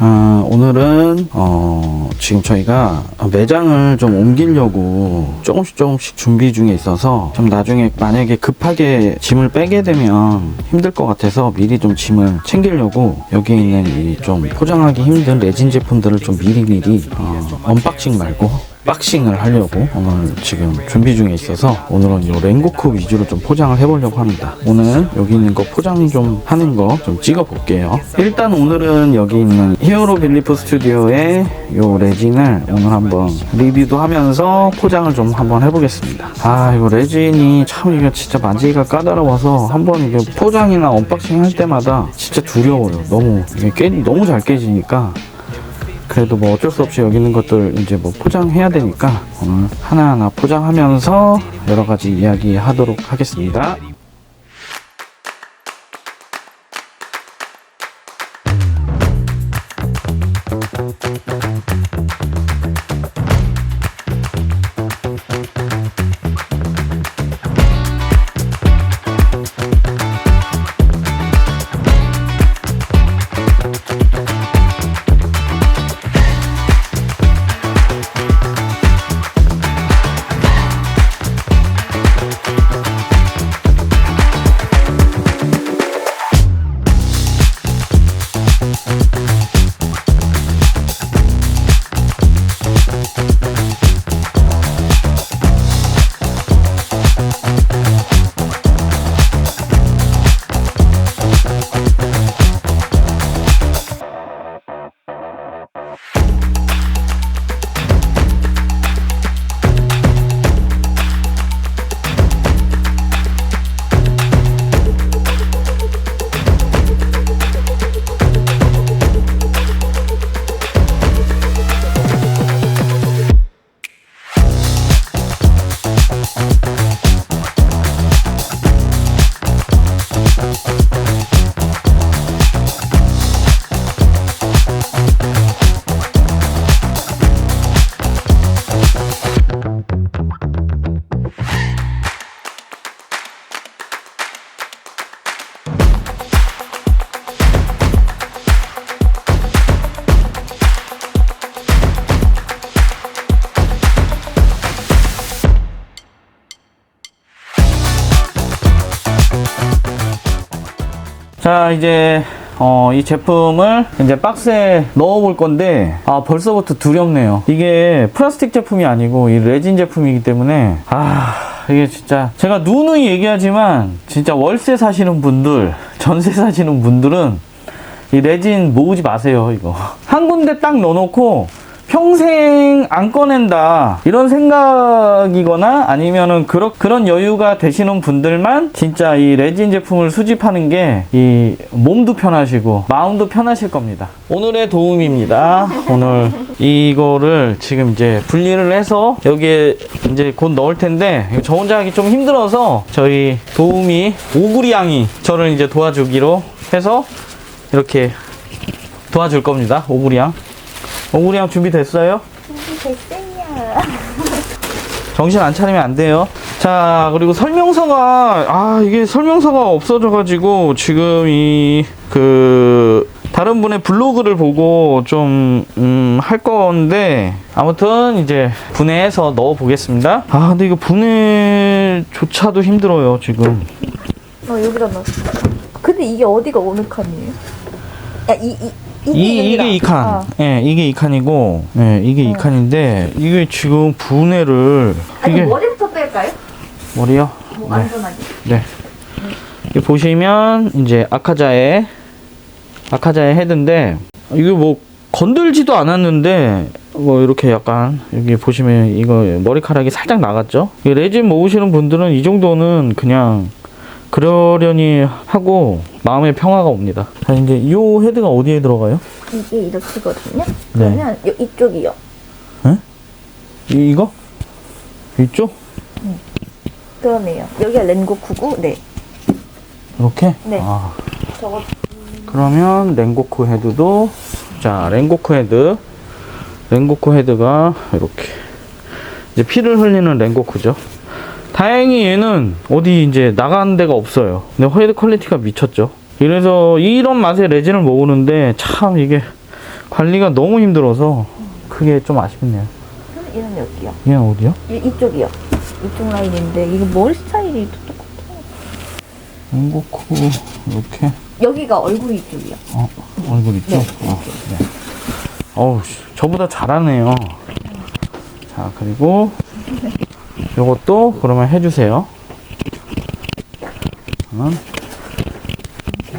아, 오늘은 어, 지금 저희가 매장을 좀 옮기려고 조금씩 조금씩 준비 중에 있어서 좀 나중에 만약에 급하게 짐을 빼게 되면 힘들 것 같아서 미리 좀 짐을 챙기려고 여기 있는 이 좀 포장하기 힘든 레진 제품들을 좀 미리미리 어, 언박싱 말고 박싱을 하려고 오늘 지금 준비 중에 있어서 오늘은 이 랭고크 위주로 좀 포장을 해보려고 합니다. 오늘 여기 있는 거 포장 좀 하는 거 좀 찍어 볼게요. 일단 오늘은 여기 있는 히어로 빌리프 스튜디오의 이 레진을 오늘 한번 리뷰도 하면서 포장을 좀 한번 해보겠습니다. 아 이거 레진이 참 이거 진짜 만지기가 까다로워서 한번 이게 포장이나 언박싱 할 때마다 진짜 두려워요. 너무 이게 깨 너무 잘 깨지니까 그래도 뭐 어쩔 수 없이 여기 있는 것들 이제 뭐 포장해야 되니까 오늘 하나하나 포장하면서 여러 가지 이야기 하도록 하겠습니다. 자 이제 어, 이 제품을 이제 박스에 넣어 볼 건데 아 벌써부터 두렵네요. 이게 플라스틱 제품이 아니고 이 레진 제품이기 때문에 아 이게 진짜 제가 누누이 얘기하지만 진짜 월세 사시는 분들 전세 사시는 분들은 이 레진 모으지 마세요 이거. 한 군데 딱 넣어놓고 평생 안 꺼낸다 이런 생각이거나 아니면은 그런 그런 여유가 되시는 분들만 진짜 이 레진 제품을 수집하는 게 이 몸도 편하시고 마음도 편하실 겁니다. 오늘의 도움입니다. 오늘 이거를 지금 이제 분리를 해서 여기에 이제 곧 넣을 텐데 저 혼자 하기 좀 힘들어서 저희 도움이 오구리 양이 저를 이제 도와주기로 해서 이렇게 도와줄 겁니다. 오구리 양. 오구리 양 준비됐어요? 됐어요. 정신 안 차리면 안 돼요. 자, 그리고 설명서가, 아, 이게 설명서가 없어져가지고, 지금 이, 그, 다른 분의 블로그를 보고 좀, 음, 할 건데, 아무튼 이제 분해해서 넣어 보겠습니다. 아, 근데 이거 분해조차도 힘들어요, 지금. 어 여기다 넣었어. 근데 이게 어디가 어느 칸이에요? 야 이 이. 이, 이게 이 칸. 아. 예, 이게 이 칸이고, 예, 이게 이 칸인데, 이게 지금 분해를, 아니 이게, 머리부터 뺄까요? 머리요? 뭐 네. 안전하게. 네. 여기 보시면 이제 아카자의 아카자의 헤드인데 이거 뭐 건들지도 않았는데 뭐 이렇게 약간 여기 보시면 이거 머리카락이 살짝 나갔죠. 이 레진 모으시는 분들은 이 정도는 그냥 그러려니 하고 마음의 평화가 옵니다. 자 이제 이 헤드가 어디에 들어가요? 이게 이렇게거든요. 네. 그러면 요, 이쪽이요. 이, 이거? 이쪽? 그러네요. 여기가 렌고쿠고, 네. 이렇게? 네. 아. 저거 그러면 랭고쿠 헤드도 자 랭고쿠 헤드 랭고쿠 헤드가 이렇게 이제 피를 흘리는 랭고쿠죠 다행히 얘는 어디 이제 나간 데가 없어요 근데 헤드 퀄리티가 미쳤죠 이래서 이런 맛의 레진을 모으는데 참 이게 관리가 너무 힘들어서 그게 좀 아쉽네요. 얘는 여기요. 얘는 어디요? 이, 이쪽이요. 이쪽 라인인데 이거 머리 스타일이 또 똑같아. 응고쿠 이렇게 여기가 얼굴 이쪽이요. 어, 얼굴 있죠? 네. 어, 네. 어우, 저보다 잘하네요. 자, 그리고 요것도 그러면 해주세요. 그러면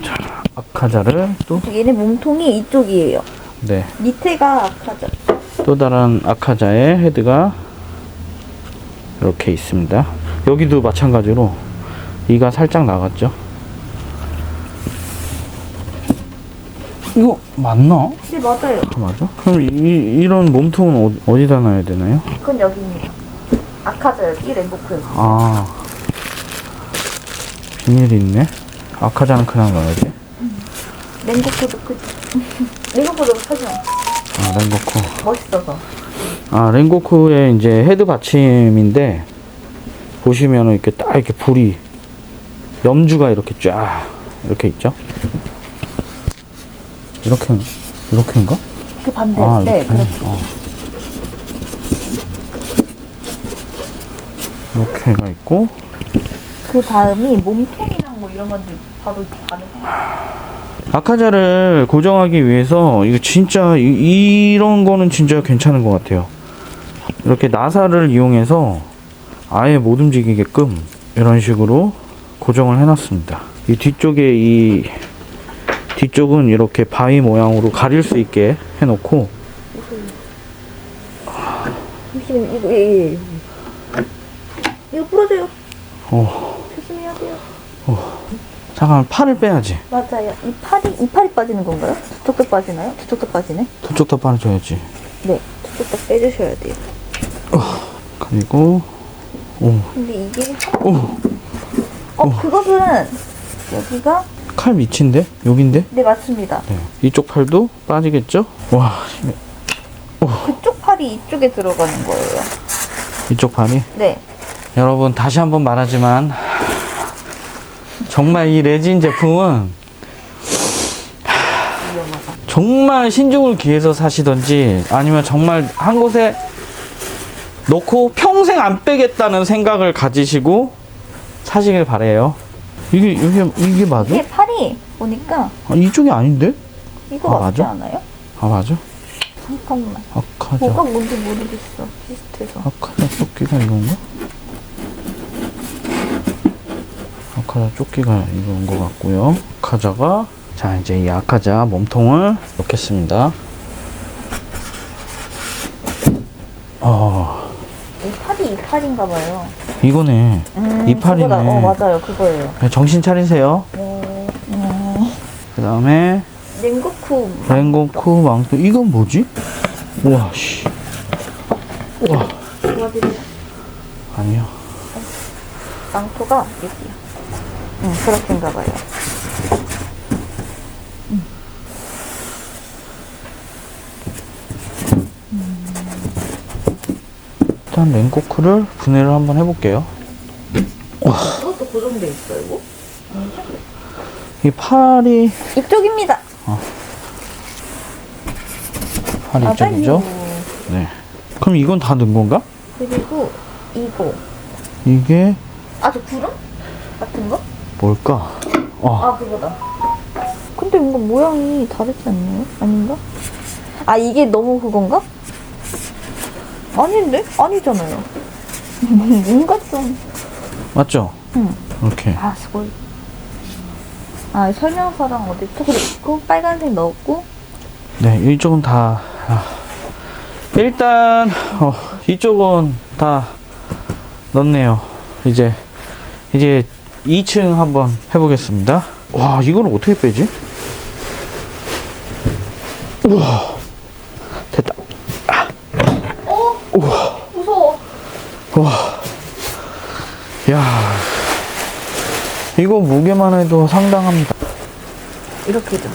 자, 아카자를 또, 얘네 몸통이 이쪽이에요. 네. 밑에가 아카자. 또 다른 아카자의 헤드가 이렇게 있습니다. 여기도 마찬가지로 이가 살짝 나갔죠. 이거 맞나? 네 맞아요. 아, 맞아? 그럼 이, 이런 몸통은 어, 어디다 놔야 되나요? 그건 여기입니다. 아카자 여기 램보크. 아 비닐이 있네 아카자는 그냥 넣어야지 램보크도 그 램보크도 사진 아 랭고쿠 멋있어서. 아 랭고쿠의 이제 헤드 받침인데 보시면은 이렇게 딱 이렇게 불이 염주가 이렇게 쫙 이렇게 있죠 이렇게 이렇게인가? 그 반대. 아 네, 이렇게 그렇죠. 어. 이렇게가 있고 그 다음이 몸통이랑 뭐 이런 건들 바로 가능해요. 아카자를 고정하기 위해서 이거 진짜 이, 런 거는 진짜 괜찮은 것 같아요. 이렇게 나사를 이용해서 아예 못 움직이게끔 이런 식으로 고정을 해놨습니다. 이 뒤쪽에 이 뒤쪽은 이렇게 바위 모양으로 가릴 수 있게 해놓고 잠시만요. 이거 예, 예. 이거 부러져요. 어 조심해야 돼요. 잠깐 팔을 빼야지. 맞아요. 이 팔이 이 팔이 빠지는 건가요? 저쪽도 빠지나요? 저쪽도 빠지네. 저쪽도 빠져야지. 네, 저쪽 다 빼주셔야 돼요. 그리고 오, 근데 이게 오, 어 그것은 여기가 칼 밑인데 여긴데? 네 맞습니다. 네. 이쪽 팔도 빠지겠죠? 와, 심해. 그쪽 팔이 이쪽에 들어가는 거예요. 이쪽 팔이. 네. 여러분 다시 한번 말하지만 정말 이 레진 제품은. 정말 신중을 기해서 사시던지 아니면 정말 한 곳에 놓고 평생 안 빼겠다는 생각을 가지시고 사시길 바래요. 이게 이게 이게 맞아? 이게 팔이 보니까 아, 이쪽이 아닌데? 이거 아, 맞지 맞아? 않아요? 아 맞아? 잠깐만. 아카자 뭐가 뭔지 모르겠어. 비슷해서. 아카자 조끼가 이건가? 아카자 조끼가 이건 것 같고요. 아카자가 자 이제 이 아카자 몸통을 넣겠습니다. 어 이 팔이 이 팔인가 봐요. 이거네. 음, 이 팔이네. 그거다. 어 맞아요. 그거예요. 네, 정신 차리세요. 네. 네. 그 다음에 냉고쿠 랭고쿠 망토 이건 뭐지? 우와 씨. 우와. 아니요. 망토가 여기요. 응, 그렇게인가 봐요. 일단 랭고쿠를 분해를 한번 해볼게요. 이것도 고정돼 있어요, 이거? 이 팔이 이쪽입니다. 팔이 이쪽이죠? 네. 그럼 이건 다 넣은 건가? 그리고 이거. 이게 아, 저 구름? 같은 거? 뭘까? 어, 아, 그거다. 근데 뭔가 모양이 다르지 않나요? 아닌가? 아, 이게 너무 그건가? 아닌데? 아니잖아요. 뭔가 좀. 맞죠? 응. 이렇게. 아, 수고. 아, 설명서랑 어디 또 있고, 빨간색 넣었고, 네, 이쪽은 다. 아. 일단 어, 이쪽은 다 넣네요. 이제 이제 2층 한번 해보겠습니다. 와, 이걸 어떻게 빼지? 우와, 됐다. 무서워. 야, 이거 무게만 해도 상당합니다. 이렇게죠.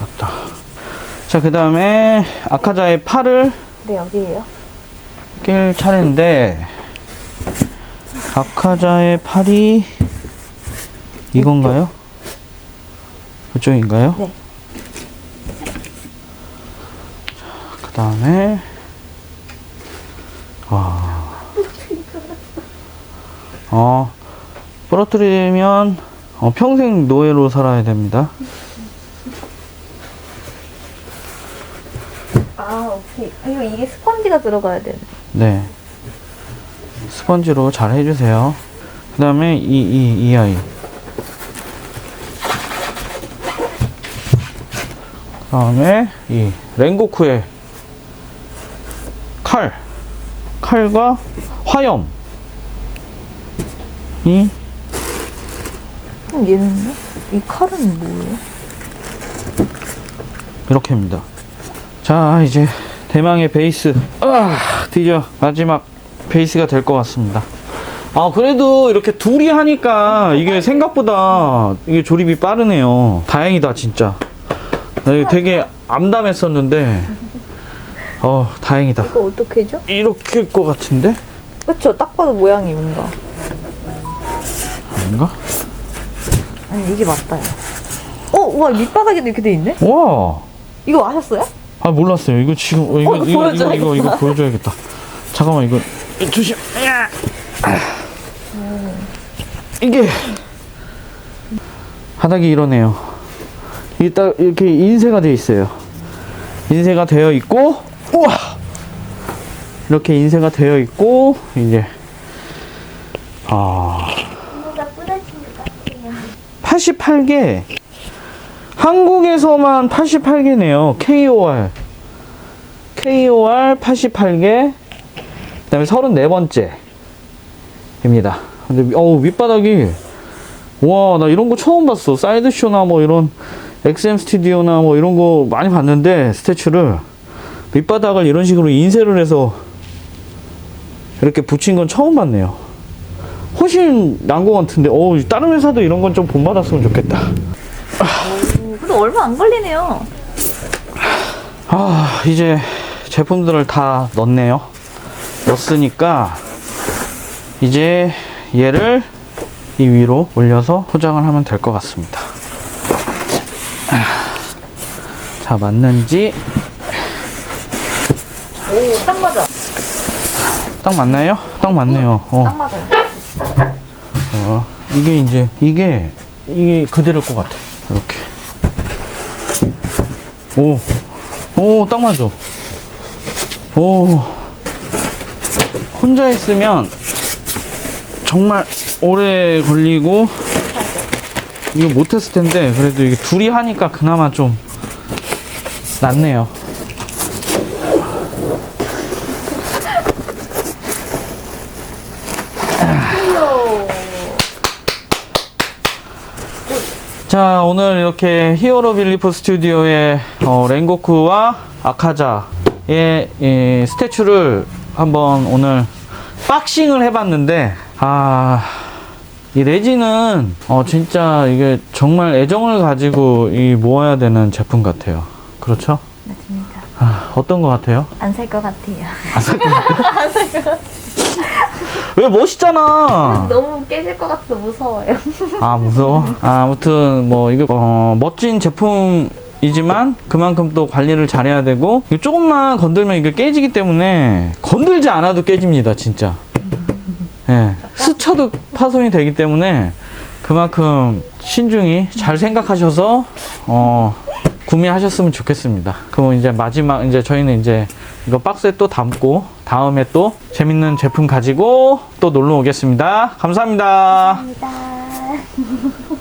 맞다. 자, 그 다음에 아카자의 팔을 네, 여기에요. 낄 차례인데 아카자의 팔이 이건가요? 그쪽인가요? 네. 그 다음에 와. 어, 부러뜨리면 어, 평생 노예로 살아야 됩니다. 아 오케이. 이거 이게 스펀지가 들어가야 되는. 네. 스펀지로 잘 해주세요. 그 다음에 이, 이, 이 아이. 그 다음에 이 랭고쿠의 칼. 칼과 화염. 이, 그럼 얘는요? 이 칼은 뭐예요? 이렇게입니다. 자, 이제 대망의 베이스. 아, 드디어 마지막 베이스가 될 것 같습니다. 아, 그래도 이렇게 둘이 하니까 이게 생각보다 이게 조립이 빠르네요. 다행이다, 진짜. 되게 암담했었는데, 어, 다행이다. 이거 어떻게 해줘? 이렇게 일 것 같은데? 그쵸? 딱 봐도 모양이 뭔가. 아닌가? 아니 이게 맞다요. 어, 와 밑바닥에도 이렇게 돼 있네? 와! 이거 아셨어요? 아, 몰랐어요. 이거 지금, 어, 이거, 어, 이거 이거, 이거, 보여줘야겠다. 이거, 이거 보여줘야겠다. 잠깐만, 이거, 조심. 야! 이게, 바닥이 이러네요. 이게 딱 이렇게 인쇄가 되어 있어요. 인쇄가 되어 있고, 우와! 이렇게 인쇄가 되어 있고, 이제, 아. 88개. 한국에서만 88개네요. KOR. KOR 88개. 그 다음에 34번째. 입니다. 근데, 어우, 밑바닥이, 와, 나 이런 거 처음 봤어. 사이드쇼나 뭐 이런, XM 스튜디오나 뭐 이런 거 많이 봤는데, 스태츄를. 밑바닥을 이런 식으로 인쇄를 해서, 이렇게 붙인 건 처음 봤네요. 훨씬 난 것 같은데, 어우, 다른 회사도 이런 건 좀 본받았으면 좋겠다. 오, 근데 얼마 안 걸리네요. 아, 이제 제품들을 다 넣었네요. 넣었으니까 이제 얘를 이 위로 올려서 포장을 하면 될 것 같습니다. 자, 맞는지 오, 딱 맞아. 딱 맞나요? 딱 맞네요. 딱 어, 맞아요. 어, 이게 이제 이게 이게 그대로일 것 같아. 이렇게. 오, 오, 딱 맞아. 오, 혼자 있으면 정말 오래 걸리고 이거 못했을 텐데 그래도 이게 둘이 하니까 그나마 좀 낫네요. 자 오늘 이렇게 히어로 빌리프 스튜디오의 어, 랭고쿠와 아카자의 이 스태츄를 한번 오늘 박싱을 해봤는데 아. 이 레진은 어 진짜 이게 정말 애정을 가지고 이 모아야 되는 제품 같아요. 그렇죠? 맞습니다. 아, 어떤 것 같아요? 안 살 것 같아요. 왜 멋있잖아. 너무 깨질 것 같아서 무서워요. 아 무서워. 아, 아무튼 뭐 이거 어, 멋진 제품 이지만 그만큼 또 관리를 잘해야 되고 이거 조금만 건들면 이게 깨지기 때문에 건들지 않아도 깨집니다 진짜. 예, 스쳐도 파손이 되기 때문에 그만큼 신중히 잘 생각하셔서 어, 구매하셨으면 좋겠습니다. 그럼 이제 마지막 이제 저희는 이제 이거 박스에 또 담고 다음에 또 재밌는 제품 가지고 또 놀러 오겠습니다. 감사합니다. 감사합니다.